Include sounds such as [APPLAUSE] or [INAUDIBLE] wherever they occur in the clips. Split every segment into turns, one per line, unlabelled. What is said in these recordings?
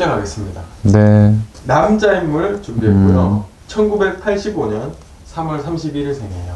시작하겠습니다.
네.
남자 인물 준비했고요. 1985년 3월 31일 생이에요.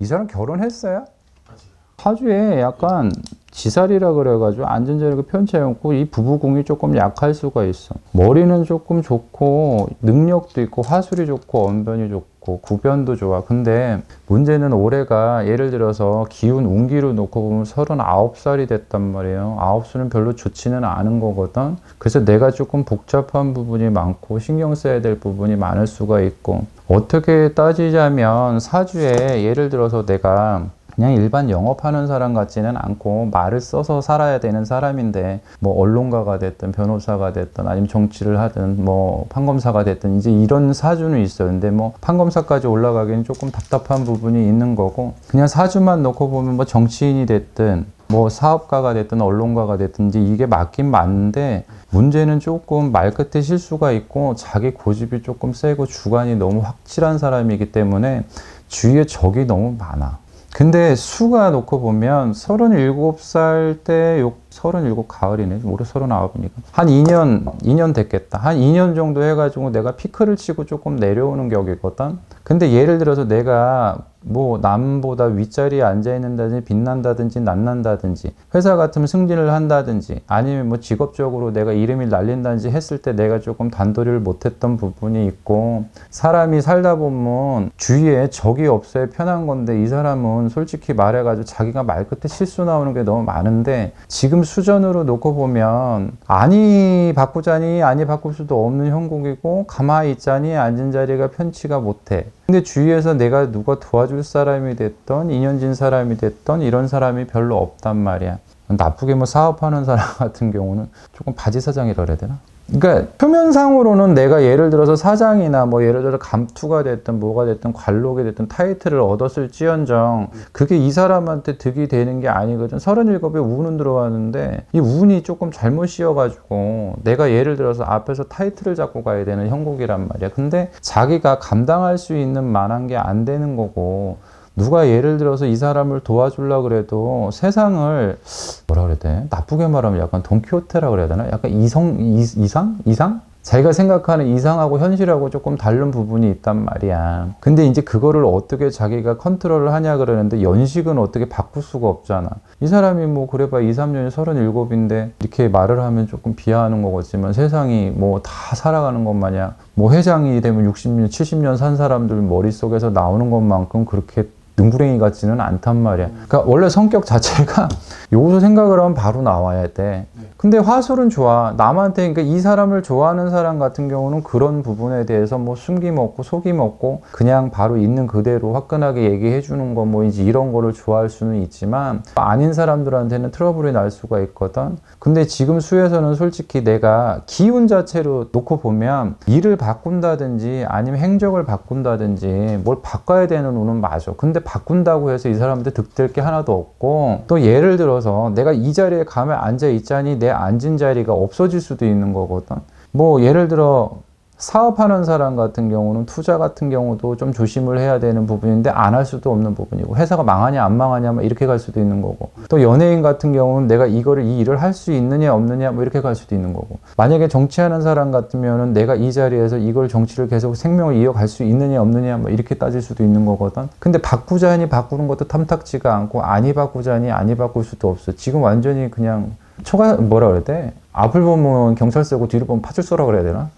이 사람 결혼했어요?
아직.
사주에 약간 지살이라 그래가지고 안전자리가 편치 않고 이 부부궁이 조금 약할 수가 있어. 머리는 조금 좋고 능력도 있고 화술이 좋고 언변이 좋고 구변도 좋아. 근데 문제는 올해가 예를 들어서 기운 운기로 놓고 보면 39살이 됐단 말이에요. 9수는 별로 좋지는 않은 거거든. 그래서 내가 조금 복잡한 부분이 많고 신경 써야 될 부분이 많을 수가 있고 어떻게 따지자면 사주에 예를 들어서 내가 그냥 일반 영업하는 사람 같지는 않고 말을 써서 살아야 되는 사람인데 뭐 언론가가 됐든 변호사가 됐든 아니면 정치를 하든 뭐 판검사가 됐든 이제 이런 사주는. 근데 뭐 판검사까지 올라가기는 조금 답답한 부분이 있는 거고 그냥 사주만 놓고 보면 뭐 정치인이 됐든 뭐 사업가가 됐든 언론가가 됐든 이제 이게 맞긴 맞는데 문제는 조금 말끝에 실수가 있고 자기 고집이 조금 세고 주관이 너무 확실한 사람이기 때문에 주위에 적이 너무 많아. 근데 수가 놓고 보면 37살 때, 요, 37 가을이네. 올해 39이니까. 한 2년, 2년 됐겠다. 한 2년 정도 해가지고 내가 피크를 치고 조금 내려오는 격이거든. 근데 예를 들어서 내가 뭐 남보다 윗자리에 앉아 있는다든지 빛난다든지 낫난다든지 회사 같으면 승진을 한다든지 아니면 뭐 직업적으로 내가 이름이 날린다든지 했을 때 내가 조금 단도리를 못했던 부분이 있고 사람이 살다 보면 주위에 적이 없어야 편한 건데 이 사람은 솔직히 말해가지고 자기가 말끝에 실수 나오는 게 너무 많은데 지금 수전으로 놓고 보면 아니 바꾸자니 아니 바꿀 수도 없는 형국이고 가만히 있자니 앉은 자리가 편치가 못해 근데 주위에서 내가 누가 도와줄 사람이 됐던 인연진 사람이 됐던 이런 사람이 별로 없단 말이야. 나쁘게 뭐 사업하는 사람 같은 경우는 조금 바지 사장이라 그래야 되나? 그러니까 표면상으로는 내가 예를 들어서 사장이나 뭐 예를 들어서 감투가 됐든 뭐가 됐든 관록이 됐든 타이틀을 얻었을지언정 그게 이 사람한테 득이 되는 게 아니거든. 37에 운은 들어왔는데 이 운이 조금 잘못 씌어가지고 내가 예를 들어서 앞에서 타이틀을 잡고 가야 되는 형국이란 말이야. 근데 자기가 감당할 수 있는 만한 게 안 되는 거고 누가 예를 들어서 이 사람을 도와주려 그래도 세상을 뭐라 그래야 돼? 나쁘게 말하면 약간 돈키호테라 그래야 되나? 약간 이성 이, 이상 이상? 자기가 생각하는 이상하고 현실하고 조금 다른 부분이 있단 말이야. 근데 이제 그거를 어떻게 자기가 컨트롤을 하냐 그러는데 연식은 어떻게 바꿀 수가 없잖아. 이 사람이 뭐 그래봐 2, 3년이 37인데 이렇게 말을 하면 조금 비하하는 거겠지만 세상이 뭐 다 살아가는 것 마냥 뭐 회장이 되면 60년, 70년 산 사람들 머릿속에서 나오는 것만큼 그렇게 능구랭이 같지는 않단 말이야. 그러니까 원래 성격 자체가 [LAUGHS] 여기서 생각을 하면 바로 나와야 돼. 근데 화술은 좋아. 남한테 그러니까 이 사람을 좋아하는 사람 같은 경우는 그런 부분에 대해서 뭐 숨김 없고 속임 없고 그냥 바로 있는 그대로 화끈하게 얘기해 주는 거 뭐 이제 이런 거를 좋아할 수는 있지만 아닌 사람들한테는 트러블이 날 수가 있거든. 근데 지금 수에서는 솔직히 내가 기운 자체로 놓고 보면 일을 바꾼다든지 아니면 행적을 바꾼다든지 뭘 바꿔야 되는 운은 맞아. 근데 바꾼다고 해서 이 사람한테 득될 게 하나도 없고 또 예를 들어서 내가 이 자리에 가면 앉아 있자니 내 앉은 자리가 없어질 수도 있는 거거든. 뭐 예를 들어 사업하는 사람 같은 경우는 투자 같은 경우도 좀 조심을 해야 되는 부분인데 안 할 수도 없는 부분이고 회사가 망하냐 안 망하냐 뭐 이렇게 갈 수도 있는 거고. 또 연예인 같은 경우는 내가 이거를 이 일을 할 수 있느냐 없느냐 뭐 이렇게 갈 수도 있는 거고. 만약에 정치하는 사람 같으면은 내가 이 자리에서 이걸 정치를 계속 생명을 이어갈 수 있느냐 없느냐 뭐 이렇게 따질 수도 있는 거거든. 근데 바꾸자니 바꾸는 것도 탐탁지가 않고 아니 바꾸자니 아니 바꿀 수도 없어. 지금 완전히 그냥 초가 뭐라 그래야 돼? 앞을 보면 경찰서고 뒤를 보면 파출소라 그래야 되나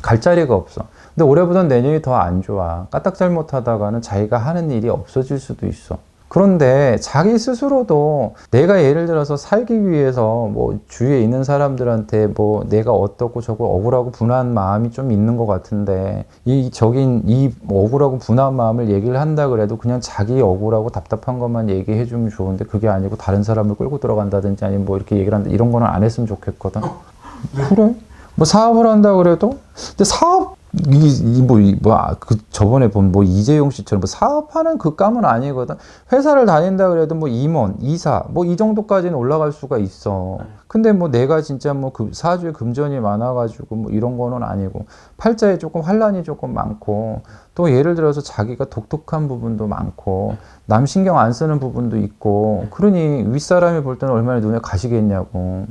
갈 자리가 없어. 근데 올해보단 내년이 더 안 좋아. 까딱 잘못하다가는 자기가 하는 일이 없어질 수도 있어. 그런데 자기 스스로도 내가 예를 들어서 살기 위해서 뭐 주위에 있는 사람들한테 뭐 내가 어떻고 저거 억울하고 분한 마음이 좀 있는 것 같은데 이 적인 이 억울하고 분한 마음을 얘기를 한다 그래도 그냥 자기 억울하고 답답한 것만 얘기해 주면 좋은데 그게 아니고 다른 사람을 끌고 들어간다든지 아니면 뭐 이렇게 얘기를 한다 이런 거는 안 했으면 좋겠거든. 그래? 뭐 사업을 한다 그래도 근데 사업 이뭐그 저번에 본 뭐 이재용 씨처럼 뭐 사업하는 그 감은 아니거든. 회사를 다닌다 그래도 뭐 임원, 이사 뭐 이 정도까지는 올라갈 수가 있어. 근데 뭐 내가 진짜 뭐 그 사주에 금전이 많아가지고 뭐 이런 거는 아니고 팔자에 조금 환란이 조금 많고 또 예를 들어서 자기가 독특한 부분도 많고 남 신경 안 쓰는 부분도 있고 그러니 윗사람이 볼 때는 얼마나 눈에 가시겠냐고.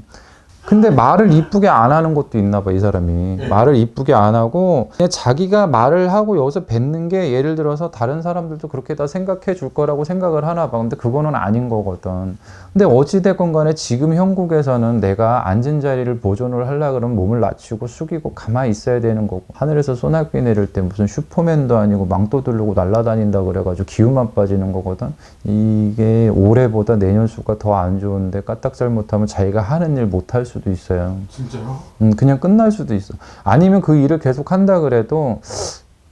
근데 말을 이쁘게 안 하는 것도 있나 봐, 이 사람이. 말을 이쁘게 안 하고, 그냥 자기가 말을 하고 여기서 뱉는 게 예를 들어서 다른 사람들도 그렇게 다 생각해 줄 거라고 생각을 하나 봐. 근데 그거는 아닌 거거든. 근데 어찌됐건 간에 지금 형국에서는 내가 앉은 자리를 보존을 하려 그러면 몸을 낮추고 숙이고 가만히 있어야 되는 거고. 하늘에서 소나기 내릴 때 무슨 슈퍼맨도 아니고 망토 들고 날아다닌다 그래가지고 기운만 빠지는 거거든. 이게 올해보다 내년 수가 더 안 좋은데 까딱 잘 못하면 자기가 하는 일 못할 수도 있어요.
진짜요?
음, 그냥 끝날 수도 있어. 아니면 그 일을 계속 한다 그래도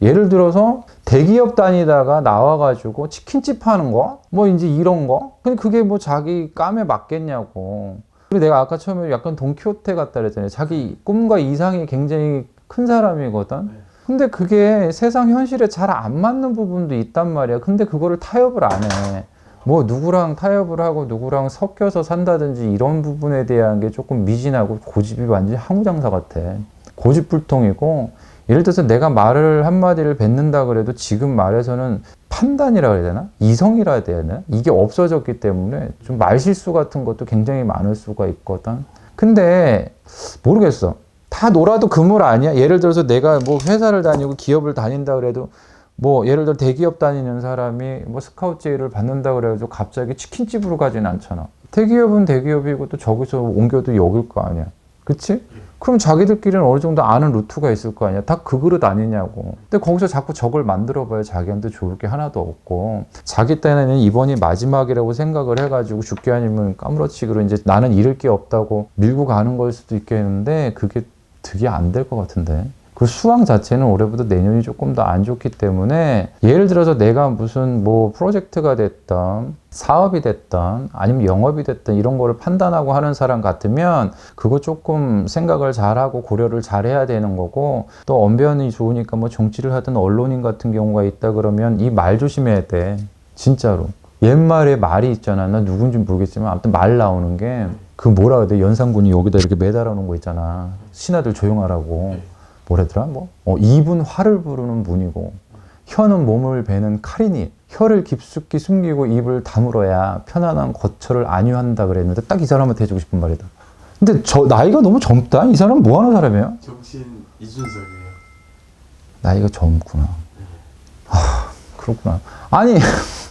예를 들어서 대기업 다니다가 나와가지고 치킨집 하는 거, 뭐 이제 이런 거, 근데 그게 뭐 자기 감에 맞겠냐고. 그리고 내가 아까 처음에 약간 돈키호테 같다 그랬잖아요. 자기 꿈과 이상이 굉장히 큰 사람이거든.
네.
근데 그게 세상 현실에 잘 안 맞는 부분도 있단 말이야. 근데 그거를 타협을 안 해. 뭐 누구랑 타협을 하고 누구랑 섞여서 산다든지 이런 부분에 대한 게 조금 미진하고 고집이 완전히 항우장사 같아. 고집불통이고 예를 들어서 내가 말을 한마디를 뱉는다 그래도 지금 말에서는 판단이라 그래야 되나? 이성이라 해야 되나? 이게 없어졌기 때문에 좀 말실수 같은 것도 굉장히 많을 수가 있거든. 근데 모르겠어. 다 놀아도 그물 아니야? 예를 들어서 내가 뭐 회사를 다니고 기업을 다닌다 그래도 뭐 예를 들어 대기업 다니는 사람이 뭐 스카우트 제의를 받는다 그래가지고 갑자기 치킨집으로 가진 않잖아. 대기업은 대기업이고 또 저기서 옮겨도 여길 거 아니야. 그치? 그럼 자기들끼리는 어느 정도 아는 루트가 있을 거 아니야. 다 그 그릇 아니냐고. 근데 거기서 자꾸 적을 만들어봐야 자기한테 좋을 게 하나도 없고. 자기 딴에는 이번이 마지막이라고 생각을 해가지고 죽게 아니면 까무러치기로 이제 나는 잃을 게 없다고 밀고 가는 걸 수도 있겠는데 그게 되게 안 될 것 같은데. 그 수황 자체는 올해보다 내년이 조금 더 안 좋기 때문에 예를 들어서 내가 무슨 뭐 프로젝트가 됐던 사업이 됐던 아니면 영업이 됐던 이런 거를 판단하고 하는 사람 같으면 그거 조금 생각을 잘하고 고려를 잘해야 되는 거고 또 언변이 좋으니까 뭐 정치를 하든 언론인 같은 경우가 있다 그러면 이 말 조심해야 돼. 진짜로. 옛말에 말이 있잖아. 나 누군지 모르겠지만 아무튼 말 나오는 게 그 뭐라 그래야 돼? 연산군이 여기다 이렇게 매달아 놓은 거 있잖아. 신하들 조용하라고 뭐래더라? 뭐? 어, 입은 화를 부르는 문이고 혀는 몸을 베는 칼이니 혀를 깊숙이 숨기고 입을 다물어야 편안한 거처를 안유한다 그랬는데 딱 이 사람한테 해주고 싶은 말이다. 근데 저 나이가 너무 젊다. 이 사람 뭐 하는 사람이야?
정신 이준석이에요.
나이가 젊구나. 아 그렇구나. 아니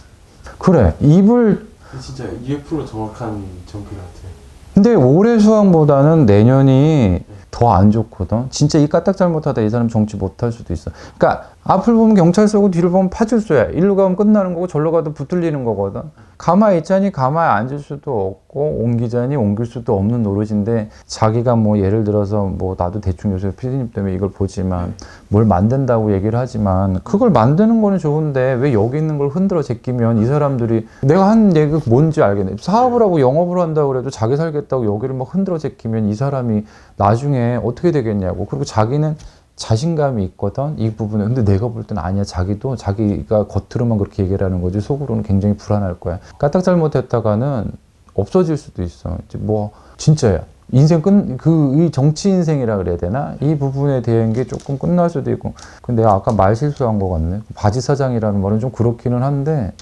[LAUGHS] 그래 입을
진짜 200% 정확한 정글 같아요.
근데 올해 수황보다는 내년이 더 안 좋거든. 진짜 이 까딱 잘못하다 이 사람 정치 못할 수도 있어. 그러니까 앞을 보면 경찰서고 뒤를 보면 파출소야. 일로 가면 끝나는 거고 절로 가도 붙들리는 거거든. 가만히 있자니 가만히 앉을 수도 없고 옮기자니 옮길 수도 없는 노릇인데 자기가 뭐 예를 들어서 뭐 나도 대충 요새 피디님 때문에 이걸 보지만 뭘 만든다고 얘기를 하지만 그걸 만드는 거는 좋은데 왜 여기 있는 걸 흔들어 제끼면 이 사람들이 내가 한 얘기가 뭔지 알겠네. 사업을 하고 영업을 한다고 그래도 자기 살겠다고 여기를 막 흔들어 제끼면 이 사람이 나중에 어떻게 되겠냐고. 그리고 자기는 자신감이 있거든 이 부분에 근데 내가 볼 때는 아니야. 자기도 자기가 겉으로만 그렇게 얘기를 하는 거지. 속으로는 굉장히 불안할 거야. 까딱 잘못했다가는 없어질 수도 있어. 뭐 진짜야. 인생 끝 그 이 정치 인생이라 그래야 되나? 이 부분에 대한 게 조금 끝날 수도 있고. 근데 아까 말 실수한 것 같네. 바지 사장이라는 말은 좀 그렇기는 한데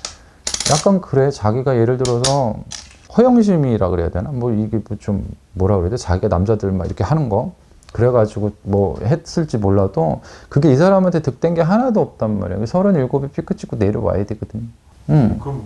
약간 그래. 자기가 예를 들어서 허영심이라 그래야 되나? 뭐 이게 뭐좀 뭐라 그래야 돼? 자기가 남자들 막 이렇게 하는 거 그래가지고 뭐 했을지 몰라도 그게 이 사람한테 득된 게 하나도 없단 말이야. 서른일곱에 피크 찍고 내려와야 되거든. 응.
그럼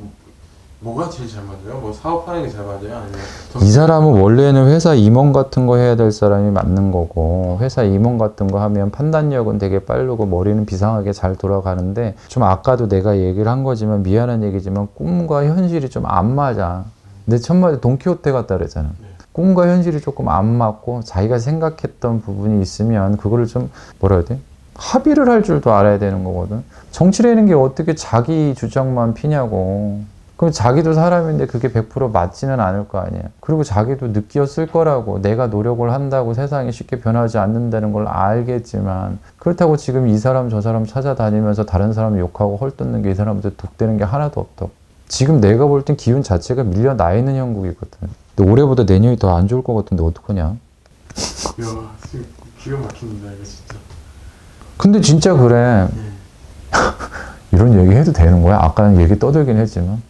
뭐가 제일 잘 맞아요? 뭐 사업하는 게 잘 맞아요? 아니면
이 사람은 원래는 회사 임원 같은 거 해야 될 사람이 맞는 거고 회사 임원 같은 거 하면 판단력은 되게 빠르고 머리는 비상하게 잘 돌아가는데 좀 아까도 내가 얘기를 한 거지만 미안한 얘기지만 꿈과 현실이 좀 안 맞아. 내 첫 마디 돈키호테 같다 그랬잖아. 꿈과 현실이 조금 안 맞고 자기가 생각했던 부분이 있으면 그거를 좀 뭐라 해야 돼? 합의를 할 줄도 알아야 되는 거거든. 정치라는 게 어떻게 자기 주장만 피냐고. 그럼 자기도 사람인데 그게 100% 맞지는 않을 거 아니에요. 그리고 자기도 느꼈을 거라고 내가 노력을 한다고 세상이 쉽게 변하지 않는다는 걸 알겠지만 그렇다고 지금 이 사람 저 사람 찾아다니면서 다른 사람 욕하고 헐뜯는 게 이 사람한테 독되는 게 하나도 없다고. 지금 내가 볼 땐 기운 자체가 밀려 나 있는 형국이거든. 근데 올해보다 내년이 더 안 좋을 것 같은데 어떡하냐?
이야 지금 기가 막힙니다 이거 진짜
근데 진짜 그래.
예. [LAUGHS]
이런 얘기 해도 되는 거야? 아까는 얘기 떠들긴 했지만.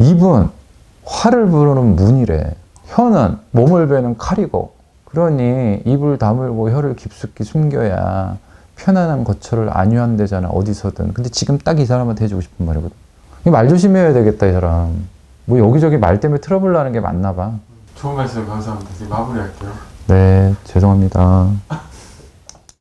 입은 화를 부르는 문이래. 혀는 몸을 베는 칼이고. 그러니 입을 다물고 혀를 깊숙이 숨겨야 편안한 거처를 안유한대잖아. 어디서든. 근데 지금 딱 이 사람한테 해주고 싶은 말이거든. 이말 조심해야 되겠다, 이 사람. 뭐 여기저기 말 때문에 트러블 나는 게 맞나 봐.
좋은 말씀 감사합니다 이제 마무리할게요
네, 죄송합니다. [LAUGHS]